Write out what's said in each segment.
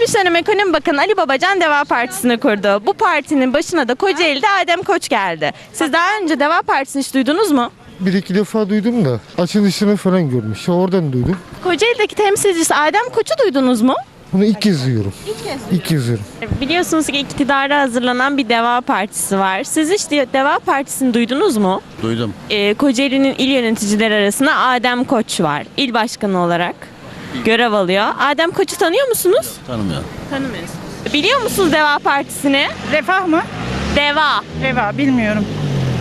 Geçmiş dönem Ekonomi Bakanı Ali Babacan Deva Partisi'ni kurdu. Bu partinin başına da Kocaeli'de Adem Koç geldi. Siz daha önce Deva Partisi'ni hiç duydunuz mu? Bir iki defa duydum da açılışını falan görmüş. Oradan duydum. Kocaeli'deki temsilcisi Adem Koç'u duydunuz mu? Bunu ilk kez duyuyorum. İlk kez duyuyorum. Biliyorsunuz ki iktidara hazırlanan bir Deva Partisi var. Siz hiç de- Deva Partisi'ni duydunuz mu? Duydum. Ee, Kocaeli'nin il yöneticileri arasında Adem Koç var. İl başkanı olarak görev alıyor. Adem Koç'u tanıyor musunuz? Tanımıyorum. Tanımıyoruz. Biliyor musunuz Deva Partisi'ni? Refah mı? Deva. Reva bilmiyorum.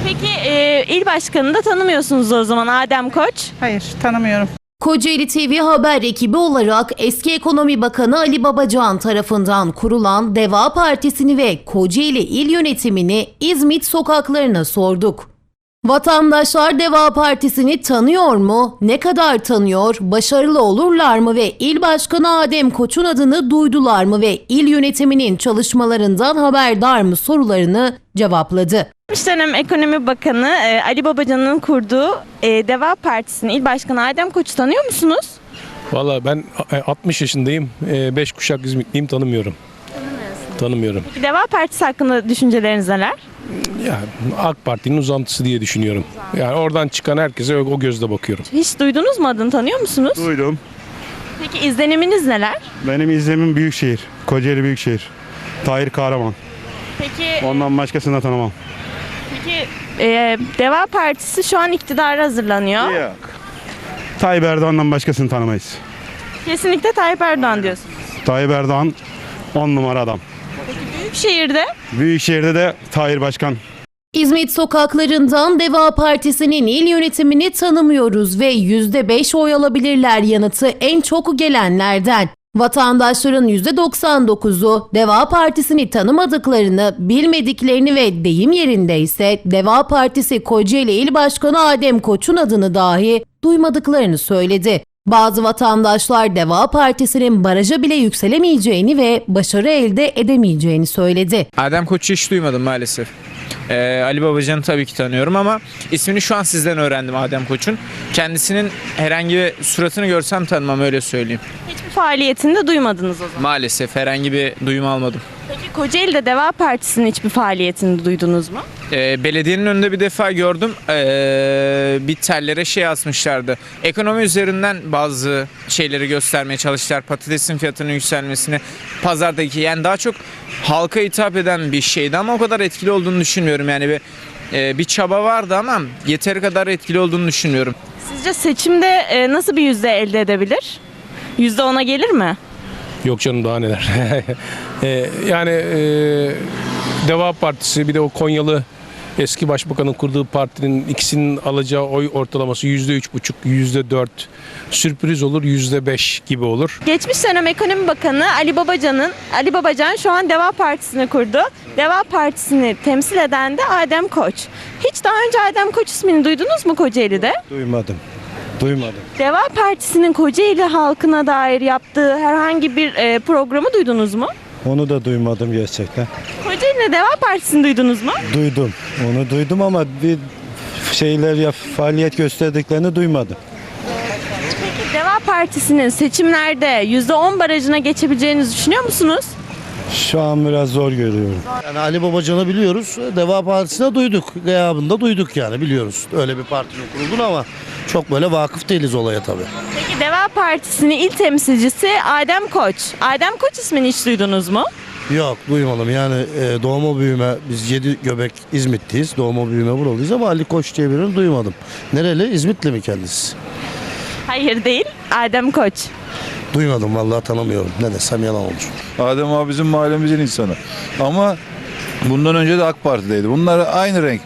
Peki e, il başkanını da tanımıyorsunuz o zaman Adem Koç. Hayır tanımıyorum. Kocaeli TV haber ekibi olarak eski Ekonomi Bakanı Ali Babacan tarafından kurulan Deva Partisi'ni ve Kocaeli İl Yönetimini İzmit sokaklarına sorduk. Vatandaşlar Deva Partisi'ni tanıyor mu? Ne kadar tanıyor? Başarılı olurlar mı ve İl Başkanı Adem Koç'un adını duydular mı ve il yönetiminin çalışmalarından haberdar mı sorularını cevapladı. Geçmiş dönem Ekonomi Bakanı e, Ali Babacan'ın kurduğu e, Deva Partisi'nin il başkanı Adem Koç'u tanıyor musunuz? Valla ben e, 60 yaşındayım. 5 kuşak İzmitliyim tanımıyorum. Tanımıyorum. Peki Deva Partisi hakkında düşünceleriniz neler? Ya AK Parti'nin uzantısı diye düşünüyorum. Yani oradan çıkan herkese o, o gözle bakıyorum. Hiç duydunuz mu adını tanıyor musunuz? Duydum. Peki izleniminiz neler? Benim izlemim Büyükşehir. Kocaeli Büyükşehir. Tahir Kahraman. Peki Ondan başkasını da tanımam. peki e, Deva Partisi şu an iktidara hazırlanıyor. Yok. Tayyip Erdoğan'dan başkasını tanımayız. Kesinlikle Tayyip Erdoğan diyorsunuz. Tayyip Erdoğan 10 numara adam. Büyükşehir'de Büyükşehir'de de Tahir Başkan. İzmit sokaklarından Deva Partisi'nin il yönetimini tanımıyoruz ve %5 oy alabilirler yanıtı en çok gelenlerden. Vatandaşların %99'u Deva Partisi'ni tanımadıklarını, bilmediklerini ve deyim yerinde ise Deva Partisi Kocaeli İl Başkanı Adem Koç'un adını dahi duymadıklarını söyledi. Bazı vatandaşlar Deva Partisi'nin baraja bile yükselemeyeceğini ve başarı elde edemeyeceğini söyledi. Adem Koç'u hiç duymadım maalesef. Ee, Ali Babacan'ı tabii ki tanıyorum ama ismini şu an sizden öğrendim Adem Koç'un. Kendisinin herhangi bir suratını görsem tanımam öyle söyleyeyim. hiçbir faaliyetinde duymadınız o zaman. Maalesef herhangi bir duyum almadım. Peki Kocaeli'de Deva Partisi'nin hiçbir faaliyetini duydunuz mu? Ee, belediyenin önünde bir defa gördüm. Ee, bir tellere şey asmışlardı. Ekonomi üzerinden bazı şeyleri göstermeye çalıştılar. Patatesin fiyatının yükselmesini, pazardaki yani daha çok halka hitap eden bir şeydi ama o kadar etkili olduğunu düşünmüyorum. Yani bir e, bir çaba vardı ama yeteri kadar etkili olduğunu düşünmüyorum. Sizce seçimde e, nasıl bir yüzde elde edebilir? Yüzde ona gelir mi? Yok canım daha neler. E, yani e, Deva Partisi bir de o Konyalı eski başbakanın kurduğu partinin ikisinin alacağı oy ortalaması yüzde üç buçuk, yüzde dört. Sürpriz olur yüzde beş gibi olur. Geçmiş dönem Ekonomi Bakanı Ali Babacan'ın Ali Babacan şu an Deva Partisi'ni kurdu. Deva Partisi'ni temsil eden de Adem Koç. Hiç daha önce Adem Koç ismini duydunuz mu Kocaeli'de? Duymadım. Duymadım. Deva Partisi'nin Kocaeli halkına dair yaptığı herhangi bir e, programı duydunuz mu? Onu da duymadım gerçekten. Kocaeli'de Deva Partisi'ni duydunuz mu? Duydum. Onu duydum ama bir şeyler ya faaliyet gösterdiklerini duymadım. Peki Deva Partisi'nin seçimlerde %10 barajına geçebileceğinizi düşünüyor musunuz? Şu an biraz zor görüyorum. Yani Ali Babacan'ı biliyoruz. Deva Partisi'ne duyduk. Gıyabında duyduk yani biliyoruz. Öyle bir partinin kurulduğunu ama çok böyle vakıf değiliz olaya tabii. Peki Deva Partisi'nin il temsilcisi Adem Koç. Adem Koç ismini hiç duydunuz mu? Yok duymadım yani e, doğma büyüme biz yedi göbek İzmit'teyiz. Doğma büyüme buralıyız ama Ali Koç diye birini duymadım. Nereli? İzmitli mi kendisi? Hayır değil. Adem Koç. Duymadım vallahi tanımıyorum. Ne desem yalan olur. Adem abi bizim mahallemizin insanı. Ama bundan önce de AK Parti'deydi. Bunlar aynı renk,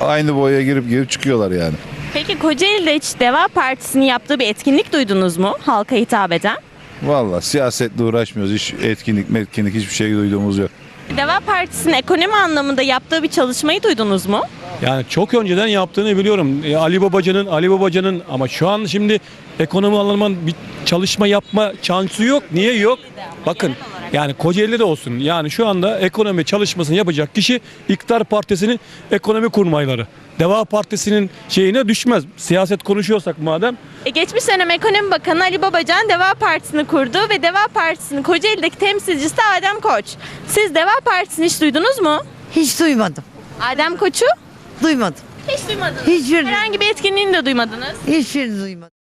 aynı boyaya girip girip çıkıyorlar yani. Peki Kocaeli'de hiç Deva Partisi'nin yaptığı bir etkinlik duydunuz mu? Halka hitap eden. Vallahi siyasetle uğraşmıyoruz. Hiç etkinlik metkinlik hiçbir şey duyduğumuz yok. Deva Partisi'nin ekonomi anlamında yaptığı bir çalışmayı duydunuz mu? Yani çok önceden yaptığını biliyorum. E, Ali Babacan'ın, Ali Babacan'ın ama şu an şimdi ekonomi anlamında bir çalışma yapma şansı yok. Niye yok? Bakın yani Kocaeli de olsun. Yani şu anda ekonomi çalışmasını yapacak kişi İktidar Partisi'nin ekonomi kurmayları. Deva Partisi'nin şeyine düşmez. Siyaset konuşuyorsak madem. E geçmiş dönem Ekonomi Bakanı Ali Babacan Deva Partisi'ni kurdu ve Deva Partisi'nin Kocaeli'deki temsilcisi Adem Koç. Siz Deva Partisi'ni hiç duydunuz mu? Hiç duymadım. Adem Koç'u? Duymadım. Hiç duymadınız. Hiçbirini. Herhangi bir etkinliğini de duymadınız. Hiçbirini duymadım.